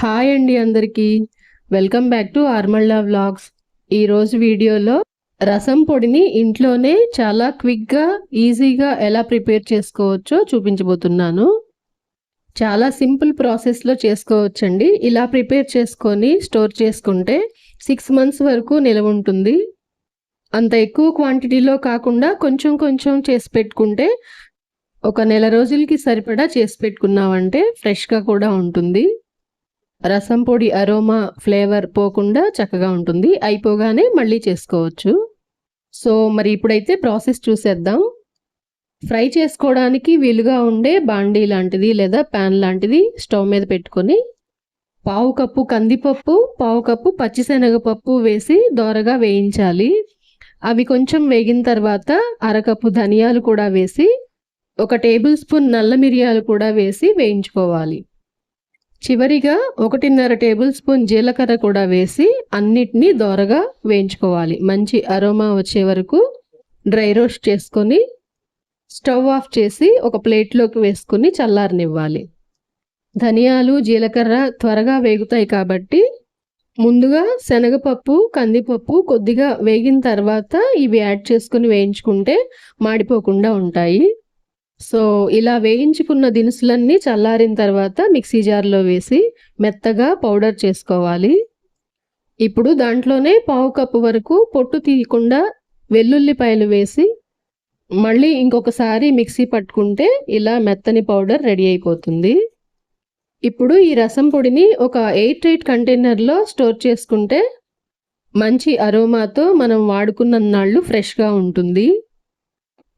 Hi అండి అందరికీ. Welcome back to ఆర్మల్లా vlogs. ఈరోజు వీడియోలో రసం పొడిని ఇంట్లోనే చాలా క్విక్గా ఈజీగా ఎలా ప్రిపేర్ చేసుకోవచ్చో చూపించబోతున్నాను. చాలా సింపుల్ ప్రాసెస్లో చేసుకోవచ్చండి. ఇలా ప్రిపేర్ చేసుకొని స్టోర్ చేసుకుంటే సిక్స్ మంత్స్ వరకు నిలవ ఉంటుంది. అంత ఎక్కువ క్వాంటిటీలో కాకుండా కొంచెం కొంచెం చేసి పెట్టుకుంటే ఒక నెల రోజులకి సరిపడా చేసి పెట్టుకున్నామంటే ఫ్రెష్గా కూడా ఉంటుంది. రసం పొడి అరోమా ఫ్లేవర్ పోకుండా చక్కగా ఉంటుంది. అయిపోగానే మళ్ళీ చేసుకోవచ్చు. సో మరి ఇప్పుడైతే ప్రాసెస్ చూసేద్దాం. ఫ్రై చేసుకోవడానికి వీలుగా ఉండే బాండీ లాంటిది లేదా ప్యాన్ లాంటిది స్టవ్ మీద పెట్టుకొని పావు కప్పు కందిపప్పు పావు కప్పు పచ్చిశనగపప్పు వేసి దోరగా వేయించాలి. అవి కొంచెం వేగిన తర్వాత అరకప్పు ధనియాలు కూడా వేసి ఒక టేబుల్ స్పూన్ నల్ల మిరియాలు కూడా వేసి వేయించుకోవాలి. చివరిగా ఒకటిన్నర టేబుల్ స్పూన్ జీలకర్ర కూడా వేసి అన్నిటినీ దోరగా వేయించుకోవాలి. మంచి అరోమా వచ్చే వరకు డ్రై రోస్ట్ చేసుకొని స్టవ్ ఆఫ్ చేసి ఒక ప్లేట్లోకి వేసుకుని చల్లారనివ్వాలి. ధనియాలు జీలకర్ర త్వరగా వేగుతాయి కాబట్టి ముందుగా శనగపప్పు కందిపప్పు కొద్దిగా వేగిన తర్వాత ఇవి యాడ్ చేసుకుని వేయించుకుంటే మాడిపోకుండా ఉంటాయి. సో ఇలా వేయించుకున్న దినుసులన్నీ చల్లారిన తర్వాత మిక్సీ జార్లో వేసి మెత్తగా పౌడర్ చేసుకోవాలి. ఇప్పుడు దాంట్లోనే పావు కప్పు వరకు పొట్టు తీయకుండా వెల్లుల్లిపాయలు వేసి మళ్ళీ ఇంకొకసారి మిక్సీ పట్టుకుంటే ఇలా మెత్తని పౌడర్ రెడీ అయిపోతుంది. ఇప్పుడు ఈ రసం పొడిని ఒక ఎయిట్ ఎయిట్ కంటైనర్లో స్టోర్ చేసుకుంటే మంచి అరోమాతో మనం వాడుకున్న నాళ్ళు ఫ్రెష్గా ఉంటుంది.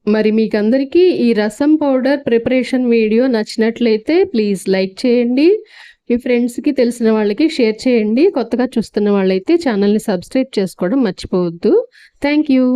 మరి మీకందరికీ ఈ రసం పౌడర్ ప్రిపరేషన్ వీడియో నచ్చినట్లయితే ప్లీజ్ లైక్ చేయండి. మీ ఫ్రెండ్స్కి తెలిసిన వాళ్ళకి షేర్ చేయండి. కొత్తగా చూస్తున్న వాళ్ళైతే ఛానల్ని సబ్స్క్రైబ్ చేసుకోవడం మర్చిపోవద్దు. Thank you.